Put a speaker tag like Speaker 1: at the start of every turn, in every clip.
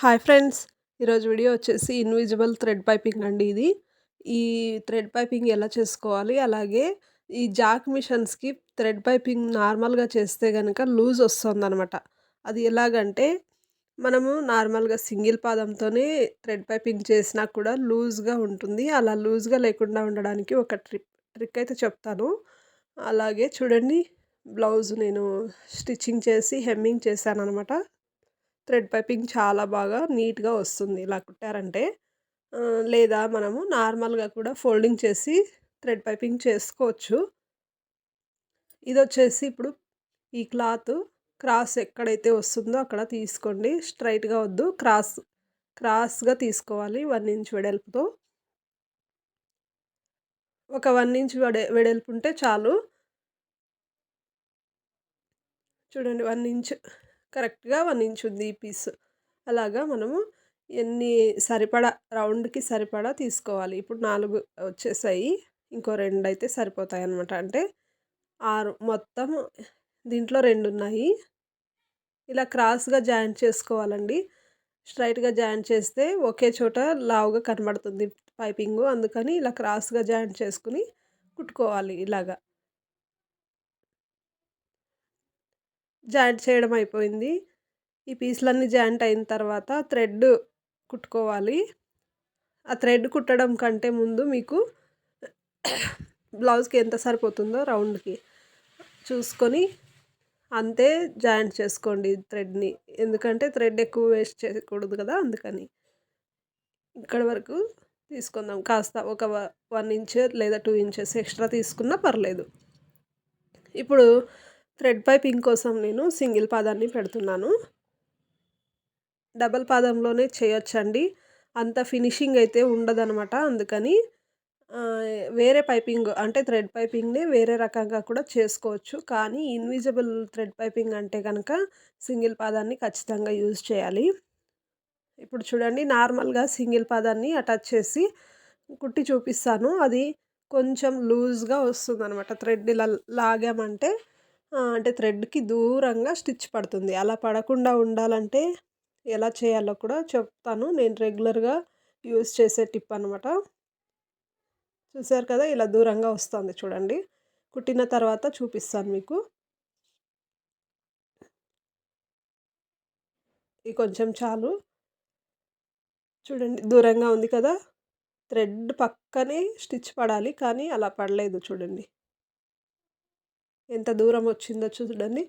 Speaker 1: Hi friends. ఈరోజు video వచ్చేసి invisible thread piping అండి ఇది. ఈ థ్రెడ్ పైపింగ్ ఎలా చేసుకోవాలి? అలాగే ఈ జాక్ మిషన్స్కి థ్రెడ్ పైపింగ్ నార్మల్గా చేస్తే కనుక లూజ్ వస్తుందనమాట అది ఎలాగంటే మనము నార్మల్గా సింగిల్ పాదంతోనే థ్రెడ్ పైపింగ్ చేసినా కూడా లూజ్గా ఉంటుంది. అలా లూజ్గా లేకుండా ఉండడానికి ఒక ట్రిక్ ట్రిక్ అయితే చెప్తాను. అలాగే చూడండి బ్లౌజ్ నేను స్టిచ్చింగ్ చేసి హెమ్మింగ్ చేశాను అనమాట థ్రెడ్ పైపింగ్ చాలా బాగా నీట్గా వస్తుంది. ఇలా కుట్టారంటే లేదా మనము నార్మల్గా కూడా ఫోల్డింగ్ చేసి థ్రెడ్ పైపింగ్ చేసుకోవచ్చు. ఇది వచ్చేసి ఇప్పుడు ఈ క్లాత్ క్రాస్ ఎక్కడైతే వస్తుందో అక్కడ తీసుకోండి. స్ట్రైట్గా వద్దు. క్రాస్ క్రాస్గా తీసుకోవాలి వన్ ఇంచ్ వెడల్పుతో. ఒక వన్ ఇంచ్ వెడ వెడల్పు ఉంటే చాలు. చూడండి వన్ ఇంచ్ కరెక్ట్గా వన్ ఇంచ్ ఉంది ఈ పీస్. అలాగా మనము ఎన్ని సరిపడా రౌండ్కి సరిపడా తీసుకోవాలి. ఇప్పుడు నాలుగు వచ్చేసాయి. ఇంకో రెండు అయితే సరిపోతాయి అనమాట అంటే ఆరు మొత్తం దీంట్లో రెండు ఉన్నాయి ఇలా క్రాస్గా జాయింట్ చేసుకోవాలండి. స్ట్రైట్గా జాయింట్ చేస్తే ఒకే చోట లావుగా కనబడుతుంది పైపింగు. అందుకని ఇలా క్రాస్గా జాయింట్ చేసుకుని కుట్టుకోవాలి ఇలాగా. జాయింట్ చేయడం అయిపోయింది. ఈ పీసులన్నీ జాయింట్ అయిన తర్వాత థ్రెడ్ కుట్టుకోవాలి. ఆ థ్రెడ్ కుట్టడం కంటే ముందు మీకు బ్లౌజ్కి ఎంత సరిపోతుందో రౌండ్కి చూసుకొని అంతే జాయింట్ చేసుకోండి థ్రెడ్ని. ఎందుకంటే థ్రెడ్ ఎక్కువ వేస్ట్ చేయకూడదు కదా అందుకని. ఇక్కడ వరకు తీసుకుందాం. కాస్త ఒక వన్ ఇంచ్ లేదా టూ ఇంచెస్ ఎక్స్ట్రా తీసుకున్నా పర్లేదు. ఇప్పుడు థ్రెడ్ పైపింగ్ కోసం నేను సింగిల్ పాదాన్ని పెడుతున్నాను. డబల్ పాదంలోనే చేయొచ్చండి. అంత ఫినిషింగ్ అయితే ఉండదనమాట. అందుకని వేరే పైపింగ్ అంటే థ్రెడ్ పైపింగ్ని వేరే రకంగా కూడా చేసుకోవచ్చు. కానీ ఇన్విజిబుల్ థ్రెడ్ పైపింగ్ అంటే కనుక సింగిల్ పాదాన్ని ఖచ్చితంగా యూజ్ చేయాలి. ఇప్పుడు చూడండి నార్మల్గా సింగిల్ పాదాన్ని అటాచ్ చేసి కుట్టి చూపిస్తాను. అది కొంచెం లూజ్గా వస్తుంది అనమాట థ్రెడ్ ఇలా లాగామంటే అంటే థ్రెడ్కి దూరంగా స్టిచ్ పడుతుంది. అలా పడకుండా ఉండాలంటే ఎలా చేయాలో కూడా చెప్తాను. నేను రెగ్యులర్గా యూస్ చేసే టిప్ అనమాట చూసారు కదా ఇలా దూరంగా వస్తుంది చూడండి. కుట్టిన తర్వాత చూపిస్తాను మీకు. ఇది కొంచెం చాలు. చూడండి దూరంగా ఉంది కదా. థ్రెడ్ పక్కనే స్టిచ్ పడాలి కానీ అలా పడలేదు చూడండి. ఎంత దూరం వచ్చిందో చూడండి.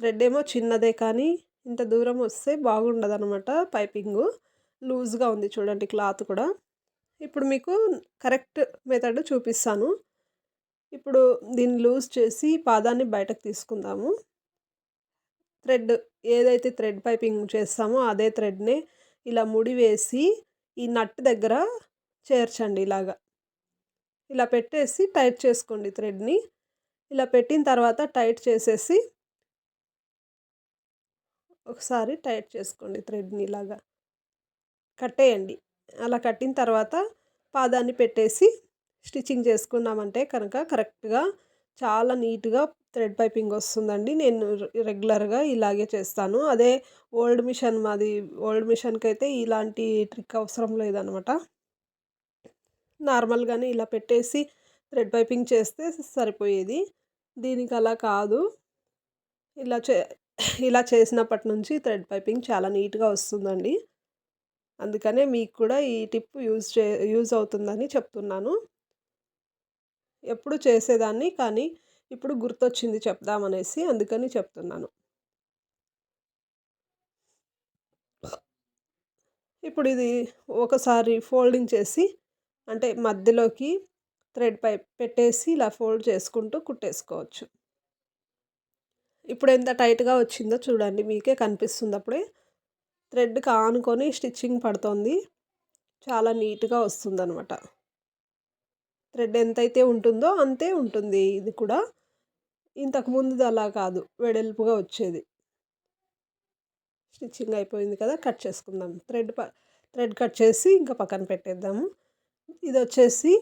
Speaker 1: థ్రెడ్ ఏమో చిన్నదే కానీ ఇంత దూరం వస్తే బాగుండదు అనమాట పైపింగు. లూజ్గా ఉంది చూడండి క్లాత్ కూడా. ఇప్పుడు మీకు కరెక్ట్ మెథడ్ చూపిస్తాను. ఇప్పుడు దీన్ని లూజ్ చేసి పాదాన్ని బయటకు తీసుకుందాము. థ్రెడ్ ఏదైతే థ్రెడ్ పైపింగ్ చేస్తామో అదే థ్రెడ్నే ఇలా ముడి వేసి ఈ నట్ దగ్గర చేర్చండి ఇలాగా. ఇలా పెట్టేసి టైట్ చేసుకోండి థ్రెడ్ని. ఇలా పెట్టిన తర్వాత టైట్ చేసేసి ఒకసారి టైట్ చేసుకోండి థ్రెడ్ని ఇలాగా. కట్టేయండి. అలా కట్టిన తర్వాత పాదాన్ని పెట్టేసి స్టిచ్చింగ్ చేసుకున్నామంటే కనుక కరెక్ట్గా చాలా నీట్గా థ్రెడ్ పైపింగ్ వస్తుందండి. నేను రెగ్యులర్గా ఇలాగే చేస్తాను. అదే ఓల్డ్ మిషన్ మాది ఓల్డ్ మిషన్కి అయితే ఇలాంటి ట్రిక్ అవసరం లేదనమాట. నార్మల్గానే ఇలా పెట్టేసి థ్రెడ్ పైపింగ్ చేస్తే సరిపోయేది. దీనికి అలా కాదు. ఇలా చే ఇలా చేసినప్పటి నుంచి థ్రెడ్ పైపింగ్ చాలా నీట్గా వస్తుందండి. అందుకనే మీకు కూడా ఈ టిప్ యూజ్ చే యూజ్ అవుతుందని చెప్తున్నాను. ఎప్పుడు చేసేదాన్ని కానీ ఇప్పుడు గుర్తొచ్చింది చెప్దామనేసి అందుకని చెప్తున్నాను. ఇప్పుడు ఇది ఒకసారి ఫోల్డింగ్ చేసి అంటే మధ్యలోకి థ్రెడ్ పైప్ పెట్టేసి ఇలా ఫోల్డ్ చేసుకుంటూ కుట్టేసుకోవచ్చు. ఇప్పుడు ఎంత టైట్గా వచ్చిందో చూడండి మీకే కనిపిస్తుంది అప్పుడే. థ్రెడ్కి ఆనుకొని స్టిచ్చింగ్ పడుతుంది. చాలా నీట్గా వస్తుంది అనమాట థ్రెడ్ ఎంతైతే ఉంటుందో అంతే ఉంటుంది ఇది కూడా. ఇంతకుముందు అలా కాదు వెడల్పుగా వచ్చేది. స్టిచ్చింగ్ అయిపోయింది కదా కట్ చేసుకుందాం. థ్రెడ్ థ్రెడ్ కట్ చేసి ఇంకా పక్కన పెట్టేద్దాము. ఇది వచ్చేసి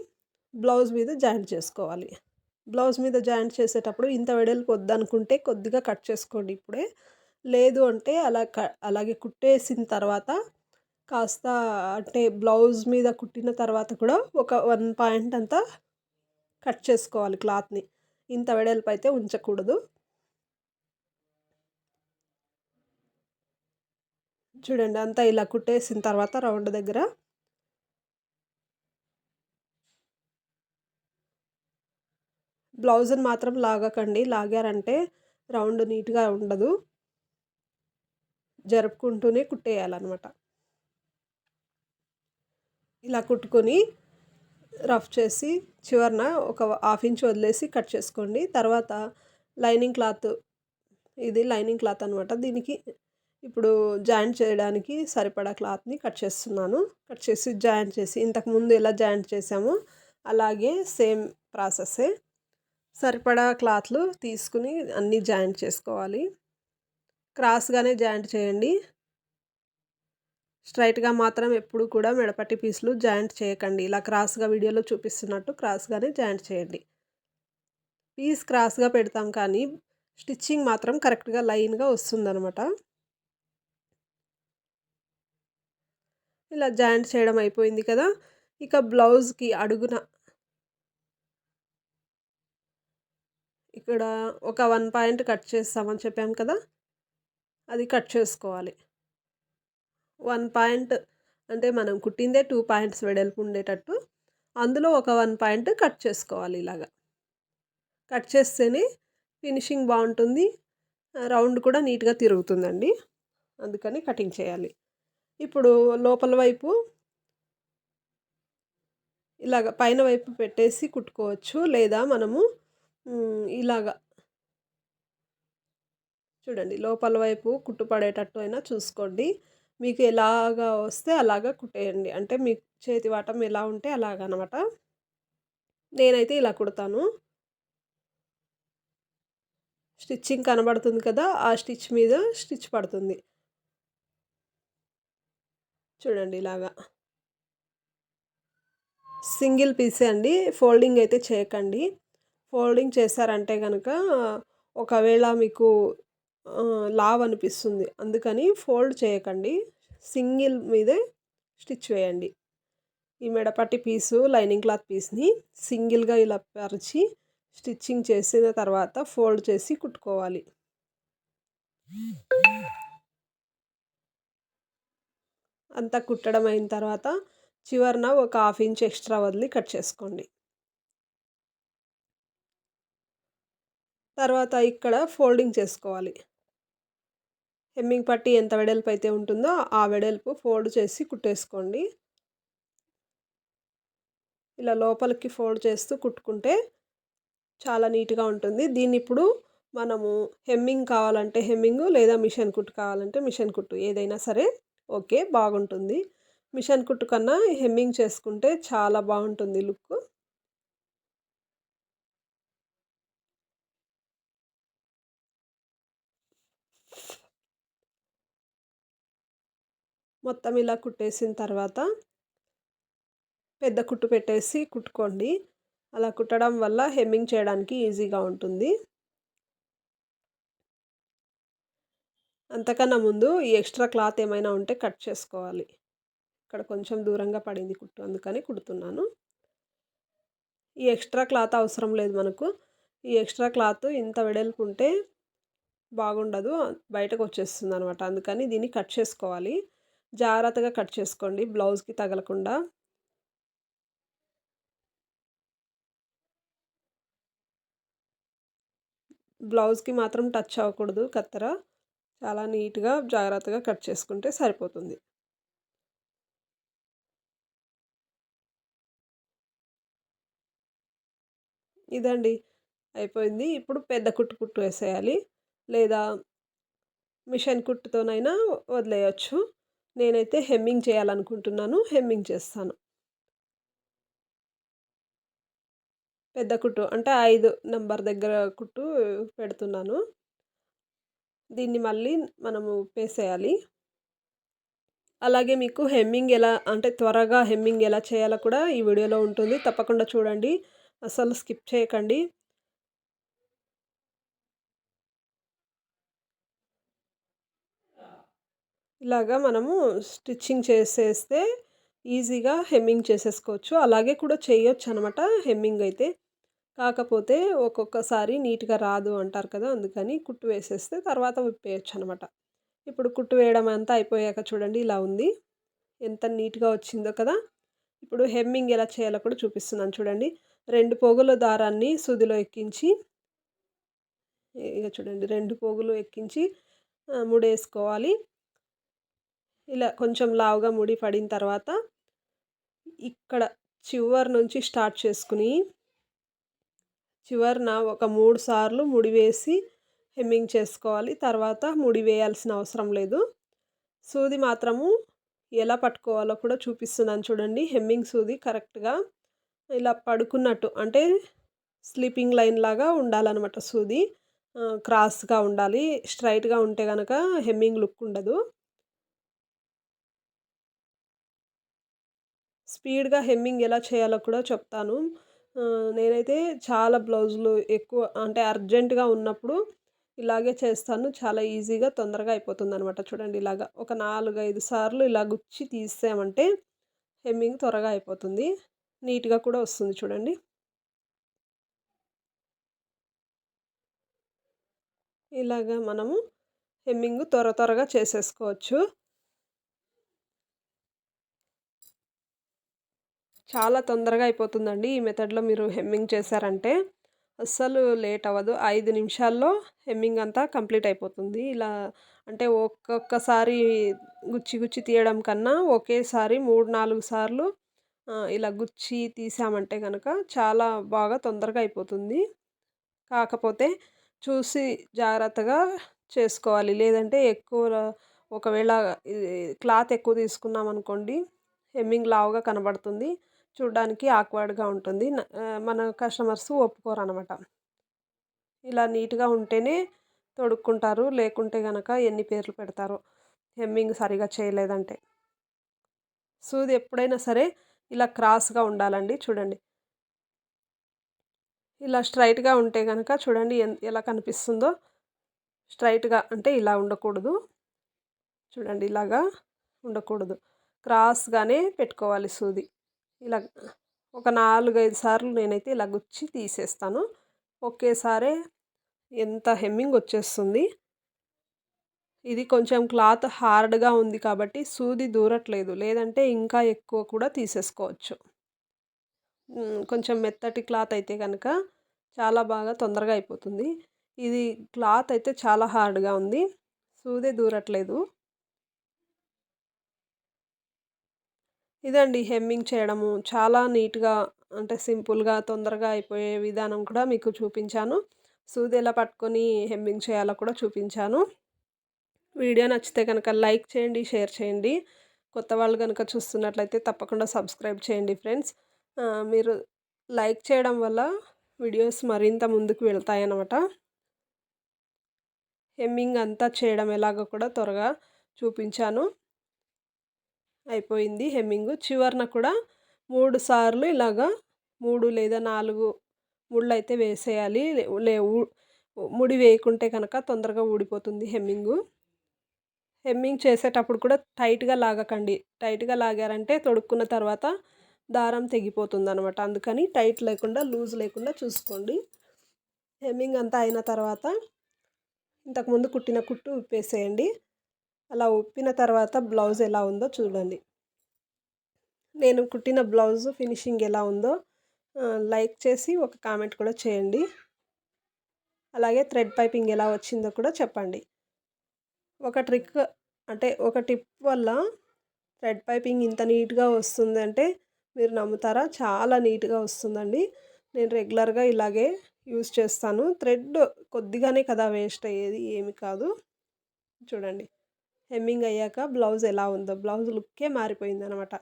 Speaker 1: బ్లౌజ్ మీద జాయింట్ చేసుకోవాలి. బ్లౌజ్ మీద జాయింట్ చేసేటప్పుడు ఇంత వెడల్పు వద్దనుకుంటే కొద్దిగా కట్ చేసుకోండి ఇప్పుడే. లేదు అంటే అలా క అలాగే కుట్టేసిన తర్వాత కాస్త అంటే బ్లౌజ్ మీద కుట్టిన తర్వాత కూడా ఒక వన్ పాయింట్ అంతా కట్ చేసుకోవాలి క్లాత్ని. ఇంత వెడల్పు అయితే ఉంచకూడదు. చూడండి అంతా ఇలా కుట్టేసిన తర్వాత రౌండ్ దగ్గర బ్లౌజ్ని మాత్రం లాగకండి. లాగారంటే రౌండ్ నీట్గా ఉండదు. జరుపుకుంటూనే కుట్టేయాలన్నమాట. ఇలా కుట్టుకొని రఫ్ చేసి చివరన ఒక హాఫ్ ఇంచ్ వదిలేసి కట్ చేసుకోండి. తర్వాత లైనింగ్ క్లాత్ ఇది లైనింగ్ క్లాత్ అనమాట దీనికి ఇప్పుడు జాయింట్ చేయడానికి సరిపడా క్లాత్ని కట్ చేస్తున్నాను. కట్ చేసి జాయింట్ చేసి ఇంతకుముందు ఎలా జాయింట్ చేసామో అలాగే సేమ్ ప్రాసెస్సే సరిపడా క్లాత్లు తీసుకుని అన్నీ జాయింట్ చేసుకోవాలి. క్రాస్గానే జాయింట్ చేయండి. స్ట్రైట్గా మాత్రం ఎప్పుడు కూడా మెడపట్టి పీసులు జాయింట్ చేయకండి. ఇలా క్రాస్గా వీడియోలో చూపిస్తున్నట్టు క్రాస్గానే జాయింట్ చేయండి. పీస్ క్రాస్గా పెడతాం కానీ స్టిచ్చింగ్ మాత్రం కరెక్ట్గా లైన్గా వస్తుందనమాట ఇలా జాయింట్ చేయడం అయిపోయింది కదా! ఇక బ్లౌజ్కి అడుగున ఇక్కడ ఒక వన్ పాయింట్ కట్ చేస్తామని చెప్పాం కదా అది కట్ చేసుకోవాలి. వన్ పాయింట్ అంటే మనం కుట్టిందే టూ పాయింట్స్ వెడల్పు ఉండేటట్టు అందులో ఒక వన్ పాయింట్ కట్ చేసుకోవాలి ఇలాగా. కట్ చేస్తేనే ఫినిషింగ్ బాగుంటుంది రౌండ్ కూడా నీట్గా తిరుగుతుందండి అందుకని కటింగ్ చేయాలి. ఇప్పుడు లోపల వైపు ఇలాగ పైన వైపు పెట్టేసి కుట్టుకోవచ్చు లేదా మనము ఇలాగా. చూడండి లోపల వైపు కుట్టుపడేటట్టు అయినా చూసుకోండి. మీకు ఎలాగా వస్తే అలాగా కుట్టేయండి. అంటే మీ చేతి వాటం ఎలా ఉంటే అలాగనమాట. నేనైతే ఇలా కుడతాను. స్టిచ్చింగ్ కనబడుతుంది కదా ఆ స్టిచ్ మీద స్టిచ్ పడుతుంది. చూడండి ఇలాగా. సింగిల్ పీసే అండి. ఫోల్డింగ్ అయితే చేయకండి. ఫోల్డింగ్ చేశారంటే కనుక ఒకవేళ మీకు లావ్ అనిపిస్తుంది. అందుకని ఫోల్డ్ చేయకండి. సింగిల్ మీదే స్టిచ్ వేయండి. ఈ మెడపట్టి పీసు లైనింగ్ క్లాత్ పీస్ని సింగిల్గా ఇలా పరిచి స్టిచ్చింగ్ చేసిన తర్వాత ఫోల్డ్ చేసి కుట్టుకోవాలి. అంతా కుట్టడం అయిన తర్వాత చివరన ఒక హాఫ్ ఇంచ్ ఎక్స్ట్రా వదిలి కట్ చేసుకోండి. తర్వాత ఇక్కడ ఫోల్డింగ్ చేసుకోవాలి. హెమ్మింగ్ పట్టి ఎంత వెడల్పు అయితే ఉంటుందో ఆ వెడల్పు ఫోల్డ్ చేసి కుట్టేసుకోండి. ఇలా లోపలికి ఫోల్డ్ చేస్తూ కుట్టుకుంటే చాలా నీట్గా ఉంటుంది. దీన్ని ఇప్పుడు మనము హెమ్మింగ్ కావాలంటే హెమ్మింగ్ లేదా మిషన్ కుట్టు కావాలంటే మిషన్ కుట్టు ఏదైనా సరే ఓకే బాగుంటుంది. మిషన్ కుట్టు కన్నా హెమ్మింగ్ చేసుకుంటే చాలా బాగుంటుంది లుక్. మొత్తం ఇలా కుట్టేసిన తర్వాత పెద్ద కుట్టు పెట్టేసి కుట్టుకోండి. అలా కుట్టడం వల్ల హెమ్మింగ్ చేయడానికి ఈజీగా ఉంటుంది. అంతకన్నా ముందు ఈ ఎక్స్ట్రా క్లాత్ ఏమైనా ఉంటే కట్ చేసుకోవాలి. ఇక్కడ కొంచెం దూరంగా పడింది కుట్టు అందుకని కుడుతున్నాను. ఈ ఎక్స్ట్రా క్లాత్ అవసరం లేదు మనకు. ఈ ఎక్స్ట్రా క్లాత్ ఇంత వెడల్పు ఉంటే బాగుండదు. బయటకు వచ్చేస్తుంది అనమాట అందుకని దీన్ని కట్ చేసుకోవాలి. జాగ్రత్తగా కట్ చేసుకోండి. బ్లౌజ్కి తగలకుండా. బ్లౌజ్కి మాత్రం టచ్ అవ్వకూడదు కత్తెర. చాలా నీట్గా జాగ్రత్తగా కట్ చేసుకుంటే సరిపోతుంది. ఇదండి. అయిపోయింది. ఇప్పుడు పెద్ద కుట్టు కుట్టు వేసేయాలి. లేదా మిషన్ కుట్టుతోనైనా వదిలేయచ్చు. నేనైతే హెమ్మింగ్ చేయాలనుకుంటున్నాను హెమ్మింగ్ చేస్తాను. పెద్ద కుట్టు అంటే ఐదు నెంబర్ దగ్గర కుట్టు పెడుతున్నాను. దీన్ని మళ్ళీ మనము పేసేయాలి. అలాగే మీకు హెమ్మింగ్ ఎలా అంటే త్వరగా హెమ్మింగ్ ఎలా చేయాలో కూడా ఈ వీడియోలో ఉంటుంది. తప్పకుండా చూడండి. అసలు స్కిప్ చేయకండి. ఇలాగా మనము స్టిచ్చింగ్ చేసేస్తే ఈజీగా హెమ్మింగ్ చేసేసుకోవచ్చు. అలాగే కూడా చేయొచ్చు అనమాట హెమ్మింగ్ అయితే. కాకపోతే ఒక్కొక్కసారి నీట్గా రాదు అంటారు కదా అందుకని కుట్టు వేసేస్తే తర్వాత విప్పేయచ్చు అనమాట ఇప్పుడు కుట్టు వేయడం అంతా అయిపోయాక చూడండి ఇలా ఉంది. ఎంత నీట్గా వచ్చిందో కదా. ఇప్పుడు హెమ్మింగ్ ఎలా చేయాలో కూడా చూపిస్తున్నాను చూడండి. రెండు పోగుల దారాన్ని సుదిలో ఎక్కించి ఇక చూడండి రెండు పోగులు ఎక్కించి ముడేసుకోవాలి. ఇలా కొంచెం లావుగా ముడి పడిన తర్వాత ఇక్కడ చివరి నుంచి స్టార్ట్ చేసుకుని చివరిన ఒక మూడు సార్లు ముడి వేసి హెమ్మింగ్ చేసుకోవాలి. తర్వాత ముడి వేయాల్సిన అవసరం లేదు. సూది మాత్రము ఎలా పట్టుకోవాలో కూడా చూపిస్తున్నాను చూడండి. హెమ్మింగ్ సూది కరెక్ట్గా ఇలా పడుకున్నట్టు అంటే స్లీపింగ్ లైన్ లాగా ఉండాలన్నమాట సూది. క్రాస్గా ఉండాలి. స్ట్రైట్గా ఉంటే కనుక హెమ్మింగ్ లుక్ ఉండదు. స్పీడ్గా హెమ్మింగ్ ఎలా చేయాలో కూడా చెప్తాను. నేనైతే చాలా బ్లౌజులు ఎక్కువ అంటే అర్జెంటుగా ఉన్నప్పుడు ఇలాగే చేస్తాను. చాలా ఈజీగా తొందరగా అయిపోతుంది అనమాట చూడండి ఇలాగా ఒక నాలుగు ఐదు సార్లు ఇలా గుచ్చి తీసామంటే హెమ్మింగ్ త్వరగా అయిపోతుంది. నీట్గా కూడా వస్తుంది చూడండి. ఇలాగా మనము హెమ్మింగ్ త్వర త్వరగా చేసేసుకోవచ్చు. చాలా తొందరగా అయిపోతుందండి. ఈ మెథడ్లో మీరు హెమ్మింగ్ చేశారంటే అస్సలు లేట్ అవ్వదు. ఐదు నిమిషాల్లో హెమ్మింగ్ అంతా కంప్లీట్ అయిపోతుంది. ఇలా అంటే ఒక్కొక్కసారి గుచ్చి గుచ్చి తీయడం కన్నా ఒకేసారి మూడు నాలుగు సార్లు ఇలా గుచ్చి తీసామంటే కనుక చాలా బాగా తొందరగా అయిపోతుంది. కాకపోతే చూసి జాగ్రత్తగా చేసుకోవాలి. లేదంటే ఎక్కువ ఒకవేళ క్లాత్ ఎక్కువ తీసుకున్నాం అనుకోండి హెమ్మింగ్ లావుగా కనబడుతుంది. చూడడానికి ఆక్వర్డ్గా ఉంటుంది. మన కస్టమర్స్ ఒప్పుకోరు అనమాట ఇలా నీట్గా ఉంటేనే తొడుక్కుంటారు. లేకుంటే కనుక ఎన్ని పేర్లు పెడతారో హెమ్మింగ్ సరిగా చేయలేదంటే. సూది ఎప్పుడైనా సరే ఇలా క్రాస్గా ఉండాలండి. చూడండి. ఇలా స్ట్రైట్గా ఉంటే కనుక చూడండి ఎలా కనిపిస్తుందో. స్ట్రైట్గా అంటే ఇలా ఉండకూడదు. చూడండి ఇలాగా ఉండకూడదు. క్రాస్గానే పెట్టుకోవాలి సూది. ఇలా ఒక నాలుగైదు సార్లు నేనైతే ఇలా గుచ్చి తీసేస్తాను. ఒకేసారి ఎంత హెమ్మింగ్ వచ్చేస్తుంది. ఇది కొంచెం క్లాత్ హార్డ్గా ఉంది కాబట్టి సూది దూరట్లేదు. లేదంటే ఇంకా ఎక్కువ కూడా తీసేసుకోవచ్చు. కొంచెం మెత్తటి క్లాత్ అయితే కనుక చాలా బాగా తొందరగా అయిపోతుంది. ఇది క్లాత్ అయితే చాలా హార్డ్గా ఉంది. సూదే దూరట్లేదు. ఇదండి హెమ్మింగ్ చేయడము. చాలా నీట్గా అంటే సింపుల్గా తొందరగా అయిపోయే విధానం కూడా మీకు చూపించాను. సూది ఎలా పట్టుకొని హెమ్మింగ్ చేయాలో కూడా చూపించాను. వీడియో నచ్చితే కనుక లైక్ చేయండి షేర్ చేయండి. కొత్త వాళ్ళు కనుక చూస్తున్నట్లయితే తప్పకుండా సబ్స్క్రైబ్ చేయండి ఫ్రెండ్స్. మీరు లైక్ చేయడం వల్ల వీడియోస్ మరింత ముందుకు వెళ్తాయన్నమాట. హెమ్మింగ్ అంతా చేయడం ఎలాగో కూడా త్వరగా చూపించాను. అయిపోయింది హెమ్మింగ్. చివరన కూడా మూడు సార్లు ఇలాగా మూడు లేదా నాలుగు ముళ్ళు అయితే వేసేయాలి. లే ముడి వేయకుంటే కనుక తొందరగా ఊడిపోతుంది హెమ్మింగు. హెమ్మింగ్ చేసేటప్పుడు కూడా టైట్గా లాగకండి. టైట్గా లాగారంటే తొడుక్కున్న తర్వాత దారం తెగిపోతుంది అనమాట అందుకని టైట్ లేకుండా లూజ్ లేకుండా చూసుకోండి. హెమ్మింగ్ అంతా అయిన తర్వాత ఇంతకుముందు కుట్టిన కుట్టు ఉప్పేసేయండి. అలా ఉప్పిన తర్వాత బ్లౌజ్ ఎలా ఉందో చూడండి. నేను కుట్టిన బ్లౌజ్ ఫినిషింగ్ ఎలా ఉందో లైక్ చేసి ఒక కామెంట్ కూడా చేయండి. అలాగే థ్రెడ్ పైపింగ్ ఎలా వచ్చిందో కూడా చెప్పండి. ఒక ట్రిక్ అంటే ఒక టిప్ వల్ల థ్రెడ్ పైపింగ్ ఇంత నీట్గా వస్తుందంటే మీరు నమ్ముతారా? చాలా నీట్గా వస్తుందండి. నేను రెగ్యులర్గా ఇలాగే యూస్ చేస్తాను. థ్రెడ్ కొద్దిగానే కదా వేస్ట్ అయ్యేది ఏమి కాదు. చూడండి. హెమ్మింగ్ అయ్యాక బ్లౌజ్ ఎలా ఉందో బ్లౌజ్ లుక్కే మారిపోయింది అనమాట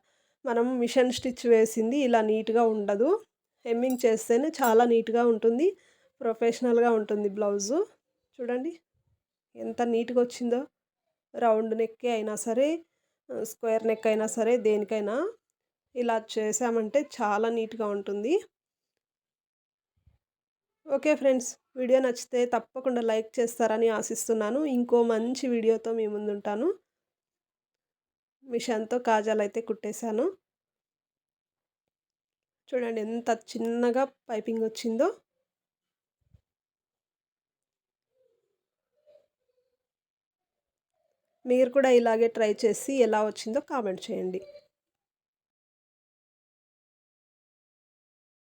Speaker 1: మనం మిషన్ స్టిచ్ వేసింది ఇలా నీట్గా ఉండదు. హెమ్మింగ్ చేస్తేనే చాలా నీట్గా ఉంటుంది ప్రొఫెషనల్గా ఉంటుంది బ్లౌజు. చూడండి ఎంత నీట్గా వచ్చిందో రౌండ్ నెక్ అయినా సరే స్క్వేర్ నెక్ అయినా సరే దేనికైనా ఇలా చేసామంటే చాలా నీట్గా ఉంటుంది. ఓకే ఫ్రెండ్స్ వీడియో నచ్చితే తప్పకుండా లైక్ చేస్తారని ఆశిస్తున్నాను. ఇంకో మంచి వీడియోతో మీ ముందుంటాను. మిషన్తో అయితే కుట్టేశాను. చూడండి ఎంత చిన్నగా పైపింగ్ వచ్చిందో. మీరు కూడా ఇలాగే ట్రై చేసి ఎలా వచ్చిందో కామెంట్ చేయండి.